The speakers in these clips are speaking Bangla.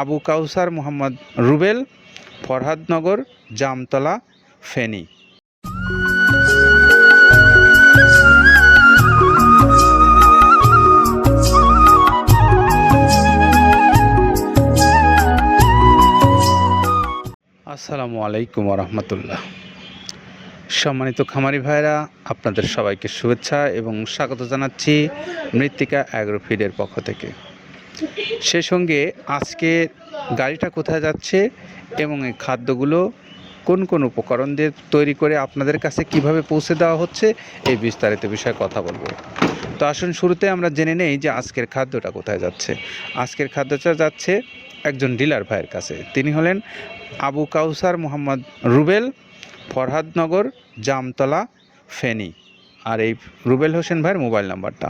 আবু কাউসার মোহাম্মদ রুবেল, ফরহাদনগর, জামতলা, ফেনী। আসসালামু আলাইকুম রহমতুল্লাহ সম্মানিত খামারি ভাইরা আপনাদের সবাইকে শুভেচ্ছা এবং স্বাগত জানাচ্ছি মৃত্তিকা অ্যাগ্রোফিডের পক্ষ থেকে। সে সঙ্গে আজকে গাড়িটা কোথায় যাচ্ছে এবং এই খাদ্যগুলো কোন কোন উপকরণ দিয়ে তৈরি করে আপনাদের কাছে কীভাবে পৌঁছে দেওয়া হচ্ছে, এই বিস্তারিত বিষয়ে কথা বলব। তো আসুন শুরুতে আমরা জেনে নেই যে আজকের খাদ্যটা কোথায় যাচ্ছে। আজকের খাদ্যটা যাচ্ছে একজন ডিলার ভাইয়ের কাছে। তিনি হলেন আবু কাউসার মোহাম্মদ রুবেল, ফরহাদনগর, জামতলা, ফেনী। আর এই রুবেল হোসেন ভাইয়ের মোবাইল নাম্বারটা।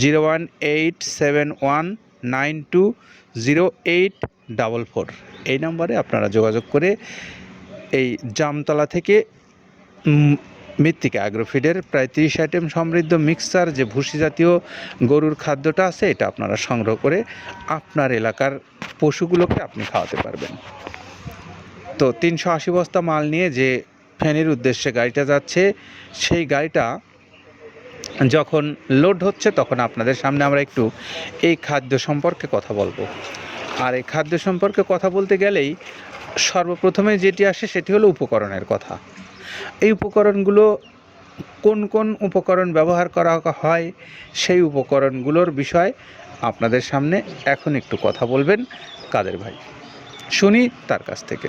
Zero one eight seven one nine two zero eight double four. এই নাম্বারে আপনারা যোগাযোগ করে এই জামতলা থেকে মৃত্তিকা অ্যাগ্রোফিডের প্রায় তিরিশ আইটেম সমৃদ্ধ মিক্সচার যে ভুসি জাতীয় গরুর খাদ্যটা আছে, এটা আপনারা সংগ্রহ করে আপনার এলাকার পশুগুলোকে আপনি খাওয়াতে পারবেন। তো তিনশো আশি বস্তা মাল নিয়ে যে ফ্যানের উদ্দেশ্যে গাড়িটা যাচ্ছে, সেই গাড়িটা যখন লোড হচ্ছে, তখন আপনাদের সামনে আমরা একটু এই খাদ্য সম্পর্কে কথা বলব। আর এই খাদ্য সম্পর্কে কথা বলতে গেলেই সর্বপ্রথমে যেটি আসে, সেটি হলো উপকরণের কথা। এই উপকরণগুলো কোন কোন উপকরণ ব্যবহার করা হয়, সেই উপকরণগুলোর বিষয় আপনাদের সামনে এখন একটু কথা বলবেন কাদের ভাই? শুনি তার কাছ থেকে।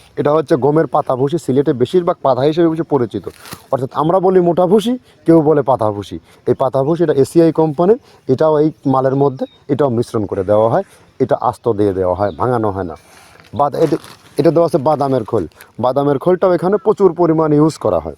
এটা হচ্ছে গমের পাতা ভুষি সিলেটে বেশিরভাগ পাতা হিসেবে পরিচিত। অর্থাৎ আমরা বলি মোটা ভুষি কেউ বলে পাতা ভুষি এই পাতা ভুষি এটা এসিআই কোম্পানির, এটাও এই মালের মধ্যে, এটাও মিশ্রণ করে দেওয়া হয়, এটা আস্ত দিয়ে দেওয়া হয়, ভাঙানো হয় না। বাদ এটা এটা দেওয়া আছে বাদামের খোল। বাদামের খোলটাও এখানে প্রচুর পরিমাণ ইউজ করা হয়।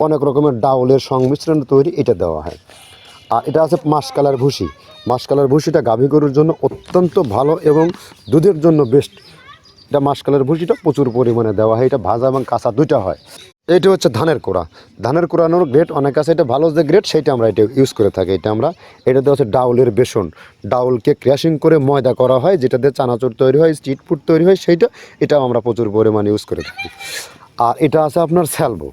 অনেক রকমের ডাউলের সংমিশ্রণ তৈরি এটা দেওয়া হয়। আর এটা আছে মাসকালার ভুসি। মাসকালার ভুসিটা গাভী গরুর জন্য অত্যন্ত ভালো এবং দুধের জন্য বেস্ট এটা মাসকালের ভুসিটা প্রচুর পরিমাণে দেওয়া হয়। এটা ভাজা এবং কাঁচা দুইটা হয়। এটা হচ্ছে ধানের কোড়া। ধানের কোড়ানোর গ্রেড অনেক আছে। এটা ভালো যে গ্রেড সেইটা আমরা এটা ইউজ করে থাকি। এটা আমরা, এটা দেওয়া হচ্ছে ডাউলের বেসন। ডাউলকে ক্র্যাশিং করে ময়দা করা হয়, যেটা দিয়ে চানাচুর তৈরি হয় স্ট্রিট ফুড তৈরি হয়, সেইটা, এটাও আমরা প্রচুর পরিমাণে ইউজ করে থাকি। আর এটা আছে আপনার স্যালবো।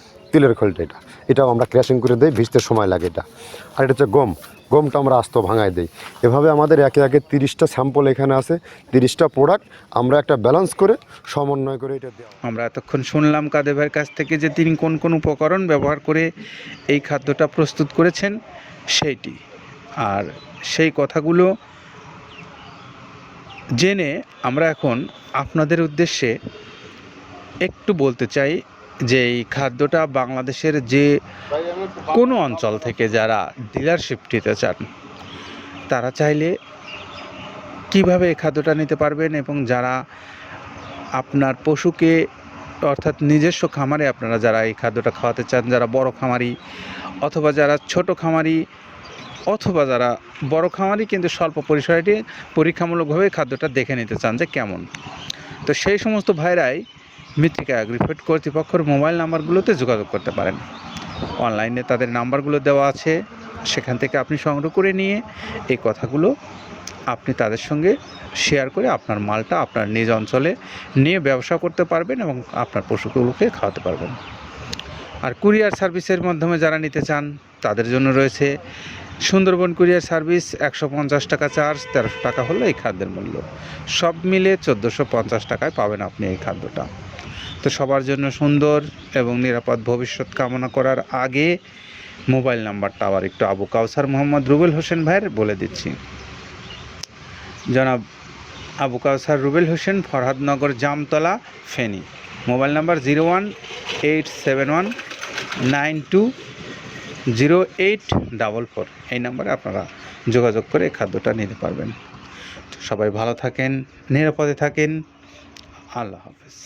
তিলের খোলটা এটা। এটাও আমরা ক্র্যাশিং করে দিই, ভিজতে সময় লাগে এটা। আর এটা হচ্ছে গম। গমটা আমরা আস্ত ভাঙায় দিই। এভাবে আমাদের একে একে তিরিশটা স্যাম্পল এখানে আছে, তিরিশটা প্রোডাক্ট আমরা একটা ব্যালেন্স করে সমন্বয় করে এটা দেওয়া। আমরা এতক্ষণ শুনলাম কাদের ভাইয়ের কাছ থেকে যে তিনি কোন কোন উপকরণ ব্যবহার করে এই খাদ্যটা প্রস্তুত করেছেন, সেইটি। আর সেই কথাগুলো জেনে আমরা এখন আপনাদের উদ্দেশ্যে একটু বলতে চাই যে এই খাদ্যটা বাংলাদেশের যে কোনো অঞ্চল থেকে যারা ডিলারশিপ নিতে চান, তারা চাইলে কীভাবে এই খাদ্যটা নিতে পারবেন এবং যারা আপনার পশুকে অর্থাৎ নিজস্ব খামারে আপনারা যারা এই খাদ্যটা খাওয়াতে চান, যারা বড় খামারি অথবা যারা ছোট খামারি অথবা যারা বড় খামারি কিন্তু স্বল্প পরিসরে পরীক্ষামূলকভাবে খাদ্যটা দেখে নিতে চান যে কেমন। তো সেই সমস্ত ভাইরাই মৃত্তিকা অ্যাগ্রিফেট কর্তৃপক্ষের মোবাইল নাম্বারগুলোতে যোগাযোগ করতে পারেন। অনলাইনে তাদের নাম্বারগুলো দেওয়া আছে। সেখান থেকে আপনি সংগ্রহ করে নিয়ে এই কথাগুলো আপনি তাদের সঙ্গে শেয়ার করে আপনার মালটা আপনার নিজ অঞ্চলে নিয়ে ব্যবসা করতে পারবেন এবং আপনার পশুগুলোকে খাওয়াতে পারবেন। আর কুরিয়ার সার্ভিসের মাধ্যমে যারা নিতে চান, তাদের জন্য রয়েছে সুন্দরবন কুরিয়ার সার্ভিস, একশো পঞ্চাশ টাকা চার্জ, তেরোশো টাকা হলো এই খাদ্যের মূল্য। সব মিলে চোদ্দোশো পঞ্চাশ টাকায় পাবেন আপনি এই খাদ্যটা। তো সবার জন্য সুন্দর এবং নিরাপদ ভবিষ্যৎ কামনা করার আগে মোবাইল নাম্বারটা আবার একটু আবু কাউসার মোহাম্মদ রুবেল হোসেন ভাইয়ের বলে দিচ্ছি। জনাব Abu Kawsar Rubel Hossain, Farhadnagar, Jamtala, Feni. Mobile number zero one eight seven one nine two zero eight double four. এই নাম্বারে আপনারা যোগাযোগ করে খাদ্যটা নিতে পারবেন। সবাই ভালো থাকেন, নিরাপদে থাকেন। আল্লাহ হাফেজ।